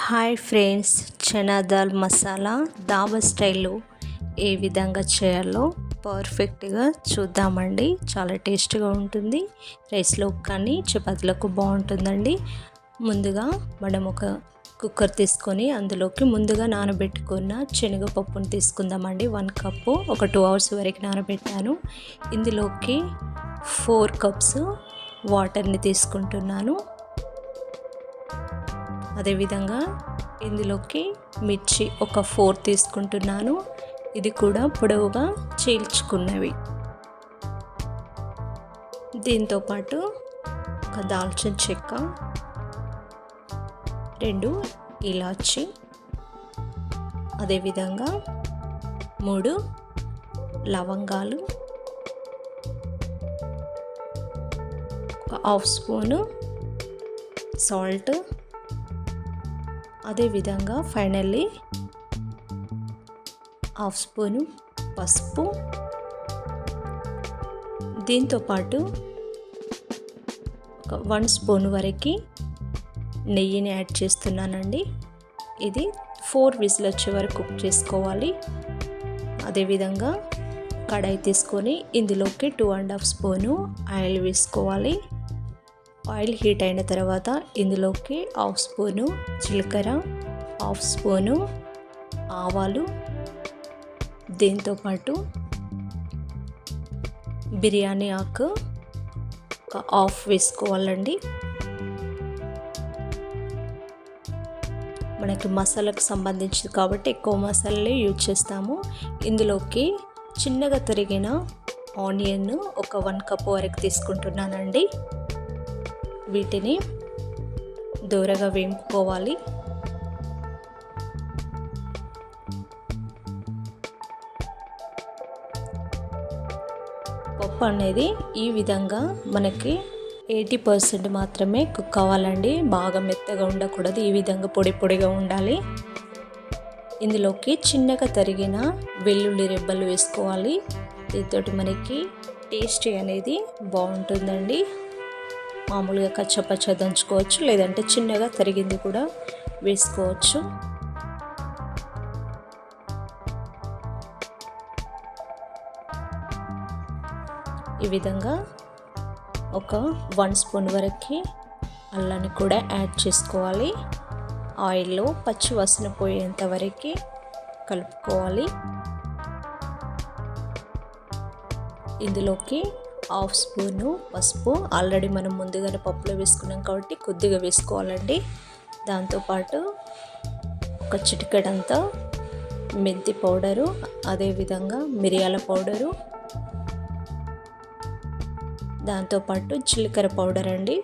Hi friends chana dal masala dhaba స్టైల్లో ఏ విధంగా చేయాలో పర్ఫెక్ట్గా చూద్దామండి. చాలా టేస్ట్గా ఉంటుంది. రైస్లో కానీ చపాతీలకు బాగుంటుందండి. ముందుగా మనం ఒక కుక్కర్ తీసుకొని అందులోకి ముందుగా నానబెట్టుకున్న శనగపప్పును తీసుకుందామండి. వన్ కప్పు ఒక టూ అవర్స్ వరకు నానబెట్టాను. ఇందులోకి ఫోర్ కప్స్ వాటర్ని తీసుకుంటున్నాను. అదేవిధంగా ఇందులోకి మిర్చి ఒక ఫోర్ తీసుకుంటున్నాను. ఇది కూడా పొడవుగా చీల్చుకున్నవి. దీంతోపాటు ఒక దాల్చిన చెక్క రెండు ఇలాచి అదేవిధంగా మూడు లవంగాలు ఒక హాఫ్ స్పూను సాల్ట్ అదేవిధంగా ఫైనల్లీ హాఫ్ స్పూను పసుపు. దీంతోపాటు ఒక వన్ స్పూన్ వరకు నెయ్యిని యాడ్ చేస్తున్నానండి. ఇది ఫోర్ విజిల్ వచ్చే వరకు కుక్ చేసుకోవాలి. అదేవిధంగా కడాయి తీసుకొని ఇందులోకి two and half spoon oil వేసుకోవాలి. ఆయిల్ హీట్ అయిన తర్వాత ఇందులోకి హాఫ్ స్పూను జీలకర్ర హాఫ్ స్పూను ఆవాలు దీంతోపాటు బిర్యానీ ఆకు ఒక హాఫ్ వేసుకోవాలండి. మనకి మసాలాకు సంబంధించింది కాబట్టి ఎక్కువ మసాలాలే యూజ్ చేస్తాము. ఇందులోకి చిన్నగా తరిగిన ఆనియన్ ఒక వన్ కప్ వరకు తీసుకుంటున్నానండి. వీటిని దూరగా వేపుకోవాలి. పప్పు అనేది ఈ విధంగా మనకి ఎయిటీ పర్సెంట్ మాత్రమే కుక్ కావాలండి బాగా మెత్తగా ఉండకూడదు. ఈ విధంగా పొడి పొడిగా ఉండాలి. ఇందులోకి చిన్నగా తరిగిన వెల్లుల్లి రెబ్బలు వేసుకోవాలి. దీంతో మనకి టేస్టీ అనేది బాగుంటుందండి. మామూలుగా కచ్చపచ్చ దంచుకోవచ్చు లేదంటే చిన్నగా తరిగింది కూడా వేసుకోవచ్చు. ఈ విధంగా ఒక వన్ స్పూన్ వరకు అల్లాన్ని కూడా యాడ్ చేసుకోవాలి. ఆయిల్లో పచ్చి వాసన పోయేంత వరకు కలుపుకోవాలి. ఇందులోకి హాఫ్ స్పూను పసుపు. ఆల్రెడీ మనం ముందుగానే పప్పులో వేసుకున్నాం కాబట్టి కొద్దిగా వేసుకోవాలండి. దాంతోపాటు ఒక చిటికెడంతా మెంతి పౌడరు అదేవిధంగా మిరియాల పౌడరు. దాంతోపాటు జీలకర్ర పౌడర్ అండి.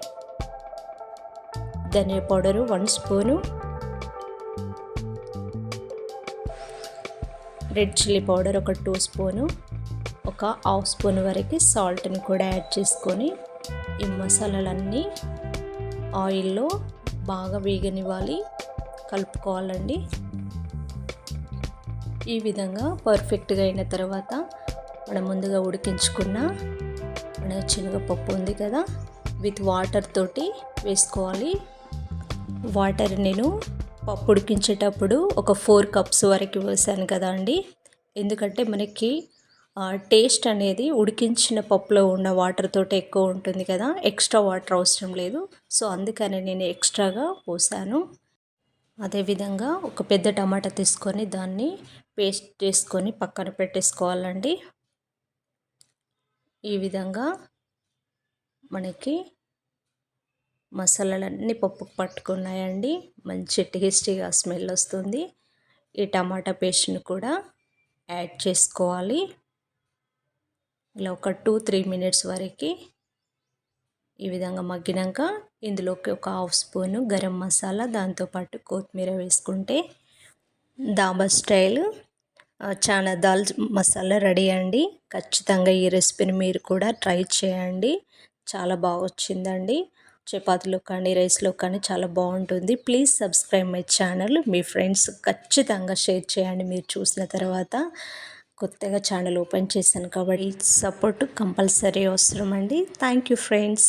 ధనియా powder one spoon. Red chilli powder ఒక టూ స్పూను. ఒక హాఫ్ స్పూన్ వరకు సాల్ట్ని కూడా యాడ్ చేసుకొని ఈ మసాలాలన్నీ ఆయిల్లో బాగా వేగనివ్వాలి కలుపుకోవాలండి. ఈ విధంగా పర్ఫెక్ట్గా అయిన తర్వాత మనం ముందుగా ఉడికించుకున్న మన శనగపప్పు ఉంది కదా విత్ వాటర్ తోటి వేసుకోవాలి. వాటర్ నేను పప్పు ఉడికించేటప్పుడు ఒక ఫోర్ కప్స్ వరకు వేసాను కదా అండి. ఎందుకంటే మనకి టేస్ట్ అనేది ఉడికించిన పప్పులో ఉన్న వాటర్ ఎక్కువ ఉంటుంది కదా. ఎక్స్ట్రా వాటర్ అవసరం లేదు. సో అందుకని నేను ఎక్స్ట్రాగా పోసాను. అదేవిధంగా ఒక పెద్ద టమాటా తీసుకొని దాన్ని పేస్ట్ చేసుకొని పక్కన పెట్టేసుకోవాలండి. ఈ విధంగా మనకి మసాలాలన్నీ పప్పుకు పట్టుకున్నాయండి. మంచి టేస్టీగా స్మెల్ వస్తుంది. ఈ టమాటా పేస్ట్ని కూడా యాడ్ చేసుకోవాలి. ఇలా ఒక టూ త్రీ మినిట్స్ వరకు ఈ విధంగా మగ్గినాక ఇందులోకి ఒక హాఫ్ స్పూను గరం మసాలా దాంతోపాటు కొత్తిమీర వేసుకుంటే దాబా స్టైల్ చాలా దాల్ మసాలా రెడీ అండి. ఖచ్చితంగా ఈ రెసిపీని మీరు కూడా ట్రై చేయండి. చాలా బాగా వచ్చిందండి. చపాతీలో కానీ రైస్లో కానీ చాలా బాగుంటుంది. Please subscribe my channel. Me friends ఖచ్చితంగా షేర్ చేయండి. మీరు చూసిన తర్వాత కొత్తగా ఛానల్ ఓపెన్ చేశాను కాబట్టి సపోర్ట్ కంపల్సరీ అవసరం అండి థ్యాంక్ యూ ఫ్రెండ్స్.